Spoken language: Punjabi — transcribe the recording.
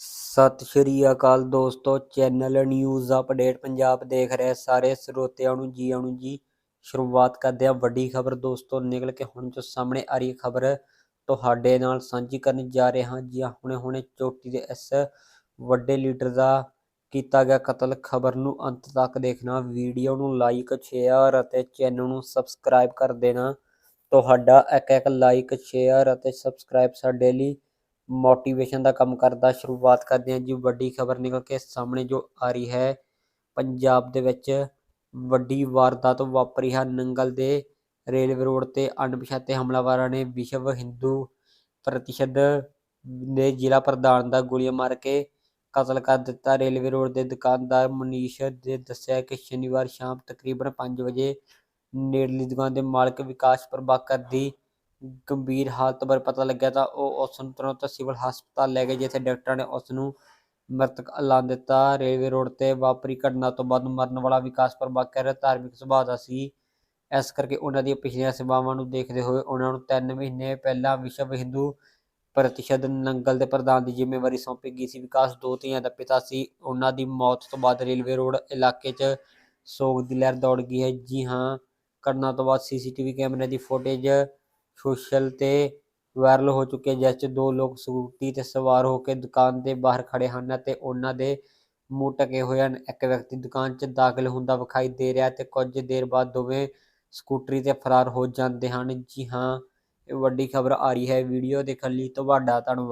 ਸਤਿ ਸ਼੍ਰੀ ਅਕਾਲ ਦੋਸਤੋ, ਚੈਨਲ ਨਿਊਜ਼ ਅਪਡੇਟ ਪੰਜਾਬ ਦੇਖ ਰਹੇ ਸਾਰੇ ਸਰੋਤਿਆਂ ਨੂੰ ਜੀ ਆਇਆਂ ਨੂੰ ਜੀ। ਸ਼ੁਰੂਆਤ ਕਰਦੇ ਹਾਂ ਵੱਡੀ ਖਬਰ ਦੋਸਤੋ, ਨਿਕਲ ਕੇ ਹੁਣ ਜੋ ਸਾਹਮਣੇ ਆ ਰਹੀ ਖਬਰ, ਤੁਹਾਡੇ ਨਾਲ ਸਾਂਝੀ ਕਰਨ ਜਾ ਰਹੇ ਹਾਂ ਜੀ। ਹੁਣੇ ਹੁਣੇ ਚੋਟੀ ਦੇ ਇਸ ਵੱਡੇ ਲੀਡਰ ਦਾ ਕੀਤਾ ਗਿਆ ਕਤਲ, ਖਬਰ ਨੂੰ ਅੰਤ ਤੱਕ ਦੇਖਣਾ, ਵੀਡੀਓ ਨੂੰ ਲਾਈਕ ਸ਼ੇਅਰ ਅਤੇ ਚੈਨਲ ਨੂੰ ਸਬਸਕ੍ਰਾਈਬ ਕਰ ਦੇਣਾ। ਤੁਹਾਡਾ ਇੱਕ ਇੱਕ ਲਾਈਕ ਸ਼ੇਅਰ ਅਤੇ ਸਬਸਕ੍ਰਾਈਬ ਸਾਡੇ ਲਈ ਮੋਟੀਵੇਸ਼ਨ ਦਾ ਕੰਮ ਕਰਦਾ, ਸ਼ੁਰੂਆਤ ਕਰਦੇ ਹਾਂ ਜੀ, ਵੱਡੀ ਖਬਰ ਨਿਕਲ ਕੇ ਸਾਹਮਣੇ ਜੋ ਆ ਰਹੀ ਹੈ, ਪੰਜਾਬ ਦੇ ਵਿੱਚ ਵੱਡੀ ਵਾਰਦਾਤ ਵਾਪਰੀ ਹੈ, ਨੰਗਲ ਦੇ ਰੇਲਵੇ ਰੋਡ ਤੇ ਅਣਪਛਾਤੇ ਹਮਲਾਵਰਾਂ ਨੇ ਵਿਸ਼ਵ ਹਿੰਦੂ ਪ੍ਰਤੀਸ਼ਦ ਨੇ ਜ਼ਿਲ੍ਹਾ ਪ੍ਰਧਾਨ ਦਾ ਗੋਲੀਆਂ ਮਾਰ ਕੇ ਕਤਲ ਕਰ ਦਿੱਤਾ। ਰੇਲਵੇ ਰੋਡ ਦੇ ਦੁਕਾਨਦਾਰ ਮਨੀਸ਼ ਨੇ ਦੱਸਿਆ ਕਿ ਸ਼ਨੀਵਾਰ ਸ਼ਾਮ ਤਕਰੀਬਨ 5 ਵਜੇ ਨੇੜਲੀ ਦੁਕਾਨ ਦੇ ਮਾਲਕ ਵਿਕਾਸ ਪ੍ਰਭਾਕਰ ਦੀ ਗੰਭੀਰ ਹਾਲਤ ਬਾਰੇ ਪਤਾ ਲੱਗਿਆ ਤਾਂ ਉਹ ਉਸ ਨੂੰ ਤੁਰੰਤ ਸਿਵਲ ਹਸਪਤਾਲ ਲੈ ਗਏ, ਜਿੱਥੇ ਡਾਕਟਰਾਂ ਨੇ ਉਸ ਨੂੰ ਮ੍ਰਿਤਕ ਐਲਾਨ ਦਿੱਤਾ। ਰੇਲਵੇ ਰੋਡ ਤੇ ਵਾਪਰੀ ਘਟਨਾ ਤੋਂ ਬਾਅਦ ਮਰਨ ਵਾਲਾ ਵਿਕਾਸ ਪ੍ਰਭਾਕਰ ਧਾਰਮਿਕ ਸੁਭਾਅ ਦਾ ਸੀ। ਇਸ ਕਰਕੇ ਉਹਨਾਂ ਦੀਆਂ ਪਿਛਲੀਆਂ ਸੇਵਾਵਾਂ ਨੂੰ ਦੇਖਦੇ ਹੋਏ ਉਹਨਾਂ ਨੂੰ 3 ਮਹੀਨੇ ਪਹਿਲਾਂ ਵਿਸ਼ਵ ਹਿੰਦੂ ਪ੍ਰਤੀਸ਼ਦ ਨੰਗਲ ਦੇ ਪ੍ਰਧਾਨ ਦੀ ਜ਼ਿੰਮੇਵਾਰੀ ਸੌਂਪੀ ਗਈ ਸੀ। ਵਿਕਾਸ ਦੋ ਧੀਆਂ ਦਾ ਪਿਤਾ ਸੀ। ਉਹਨਾਂ ਦੀ ਮੌਤ ਤੋਂ ਬਾਅਦ ਰੇਲਵੇ ਰੋਡ ਇਲਾਕੇ 'ਚ ਸੋਗ ਦੀ ਲਹਿਰ ਦੌੜ ਗਈ ਹੈ। ਜੀ ਹਾਂ, ਘਟਨਾ ਤੋਂ ਬਾਅਦ ਸੀਸੀਟੀਵੀ ਕੈਮਰੇ ਦੀ ਫੁਟੇਜ ਸੋਸ਼ਲ ਤੇ ਵਾਇਰਲ ਹੋ ਚੁੱਕੀ ਹੈ ਜਿਸ 'ਚ ਦੋ ਲੋਕ ਸਕੂਟੀ ਤੇ ਸਵਾਰ ਹੋ ਕੇ ਦੁਕਾਨ ਦੇ ਬਾਹਰ ਖੜੇ ਹਨ ਅਤੇ ਉਹਨਾਂ ਦੇ ਮੂੰਹ ਢਕੇ ਹੋਏ ਹਨ। ਇੱਕ ਵਿਅਕਤੀ ਦੁਕਾਨ 'ਚ ਦਾਖਲ ਹੁੰਦਾ ਵਿਖਾਈ ਦੇ ਰਿਹਾ ਤੇ ਕੁਝ ਦੇਰ ਬਾਅਦ ਦੋਵੇਂ ਸਕੂਟਰੀ ਤੇ ਫਰਾਰ ਹੋ ਜਾਂਦੇ ਹਨ। ਜੀ ਹਾਂ, ਇਹ ਵੱਡੀ ਖਬਰ ਆ ਰਹੀ ਹੈ। ਵੀਡੀਓ ਦੇਖਣ ਲਈ ਤੁਹਾਡਾ ਧੰਨਵਾਦ।